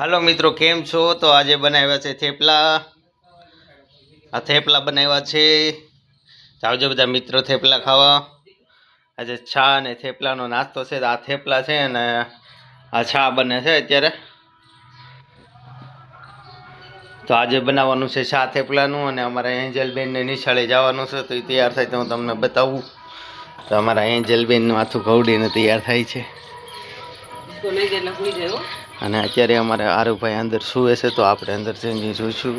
હાલો મિત્રો, કેમ છો? તો આજે બનાવ્યા છે થેપલા. આ થેપલા બનાવ્યા છે. આવજો બધા મિત્રો થેપલા ખાવા. આજે છા અને થેપલાનો નાસ્તો છે. આ થેપલા છે અને આ છા બને છે અત્યારે. તો આજે બનાવવાનું છે છા થેપલાનું અને અમારા એન્જલબેનને નિશાળે જવાનું છે. તો એ તૈયાર થાય તો હું તમને બતાવું. તો અમારા એન્જલબેન માથું ઘવડીને તૈયાર થાય છે. અને અત્યારે અમારે આરુભાઈ અંદર સુવે છે તો આપણે અંદર જઈને જોઈશું.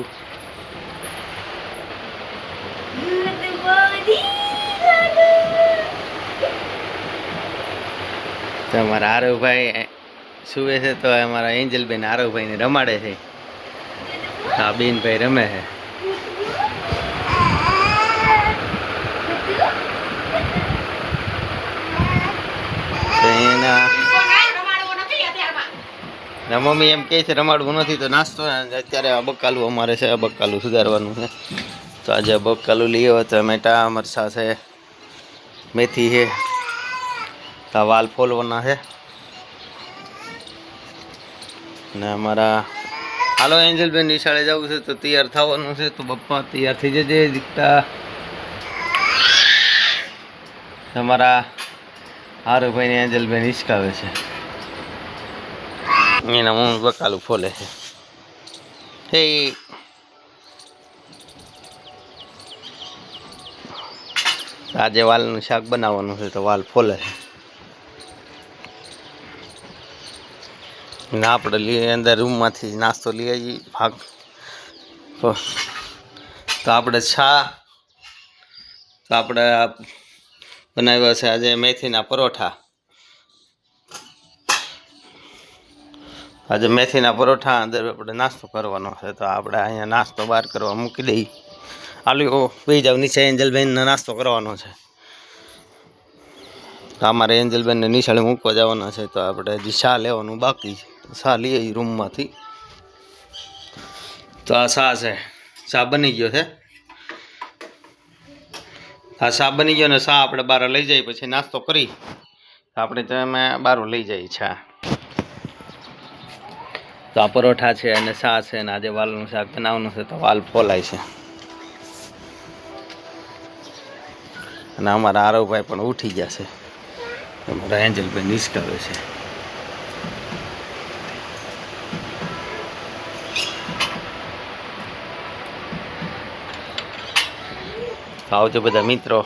તો અમારા આરવભાઈ સૂવે છે તો અમારા એન્જલબેન આરવભાઈને રમાડે છે. હા બેનભાઈ રમે છે તો એના ના મમ્મી એમ કહે છે, રમાડવું નથી તો નાસ્તો. અત્યારે આ બકાલું અમારે છે, આ બકાલું સુધારવાનું છે. તો આજે આ બકાલું લઈ આવ્યો ટમેટા મરચાં છે, મેથી છે, તો વાલ ફોલવાના છે. ને અમારા હાલો એન્જલબેન નિશાળે જવું છે, તો તૈયાર થવાનું છે, તો બપ્પા તૈયાર થઈ જજે, દીકતા. તમારા હારુભાઈને એન્જલબેન હિસકાવે છે. એના હું બકાલું ફોલે છે. હે. આજે વાલનું શાક બનાવવાનું છે તો વાલ ફોલે છે. ને આપણે લઈએ અંદર રૂમમાંથી નાસ્તો લઈ આવીએ, ભાગ. તો આપણે છા તો આપણે બનાવ્યા છે આજે મેથીના પરોઠા. આજે મેથીના પરોઠા અંદર આપણે નાસ્તો કરવાનો છે, તો આપણે અહીંયા નાસ્તો બહાર કરવા મૂકી દઈ આલુ પી જાવ નીચે એન્જલબેનનો નાસ્તો કરવાનો છે. તો અમારે એન્જલબેનને નિશાળે મૂકવા જવાના છે, તો આપણે હજી શા લેવાનું બાકી છે. શા લઈએ રૂમમાંથી. તો આ શા છે શાહ બની ગયો છે. આ શાહ બની ગયો ને શા આપણે બહાર લઈ જઈએ, પછી નાસ્તો કરી આપણે તમે બહાર લઈ જઈએ છા તો આ પરોઠા છે અને શા છે અને આજે વાલનું શાક બનાવવાનું છે તો વાલ ફોલાય છે. અને અમારા આરવભાઈ પણ ઉઠી ગયા છે. અમારા એન્જલભાઈ નિષ્કાવે છે. આવજો બધા મિત્રો.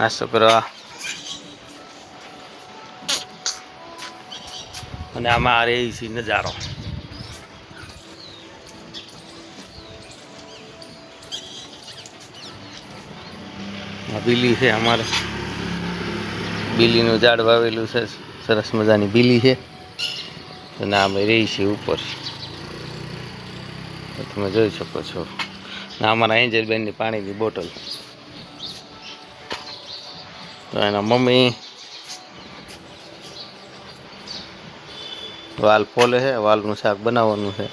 નાસ્તો કરવા. અને આમાં આ રહી છે નજારો. બીલી છે અમારે. બીલીનું ઝાડ વાવેલું છે. સરસ મજાની બીલી છે. અને અમે રહી છીએ ઉપર. તમે જોઈ શકો છો. ને અમારા એન્જલબેનની પાણીની બોટલ. તો એના મમ્મી વાલ ફોલે છે, વાલનું શાક બનાવવાનું છે.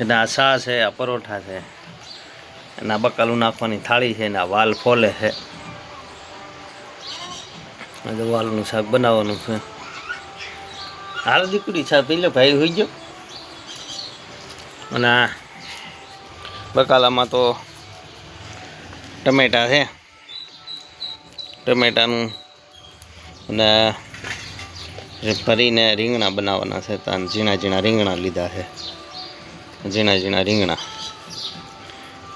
એના આ શા છે, આ પરોઠા છે. એના બકાલું નાખવાની થાળી છે, એના વાલ ફોલે છે. આજે વાલનું શાક બનાવવાનું છે. હાલ દીકરી છા પેલો ભાઈ હોઈ ગયો. અને બકાલામાં તો ટમેટા છે. ટમેટાનું અને ભરીને રીંગણા બનાવવાના છે તો ઝીણા ઝીણા રીંગણા લીધા છે. ઝીણા ઝીણા રીંગણા.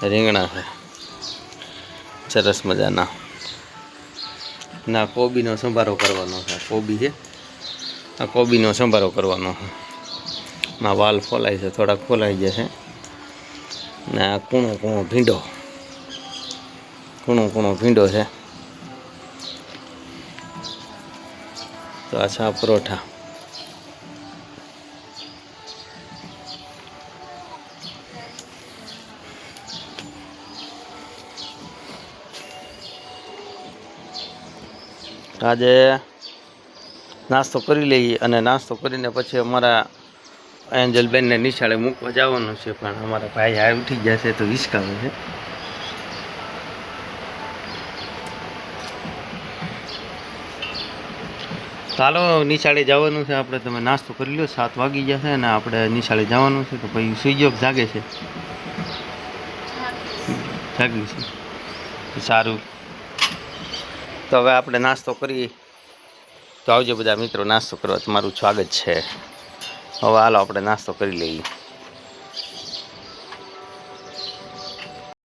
રીંગણા છે. સરસ મજાના. ના, કોબીનો સંભારો કરવાનો છે. કોબી છે. આ કોબીનો સંભારો કરવાનો છે. ના વાલ ફોલાય છે, થોડાક ફોલાઈ જશે ને આ કૂણો કૂણો ભીંડો. કૂણો કૂણો ભીંડો છે. તો આ છે પરોઠા. આજે નાસ્તો કરી લઈએ અને નાસ્તો કરીને પછી અમારા એન્જલબેનને નિશાળે મૂકવા જવાનું છે, પણ અમારા ભાઈ આ ઉઠી ગયા છે તો હિસકાવે છે. ચાલો, નિશાળે જવાનું છે. આપણે તમે નાસ્તો કરી લો સાત વાગી ગયા છે અને આપણે નિશાળે જવાનું છે. તો પછી સુઈયોગ જાગે છે. જાગ્યું છે. સારું. તો હવે આપણે નાસ્તો કરીએ. તો આવજો બધા મિત્રો, નાસ્તો કરવા. તમારું સ્વાગત છે. હવે હાલો, આપણે નાસ્તો કરી લઈએ.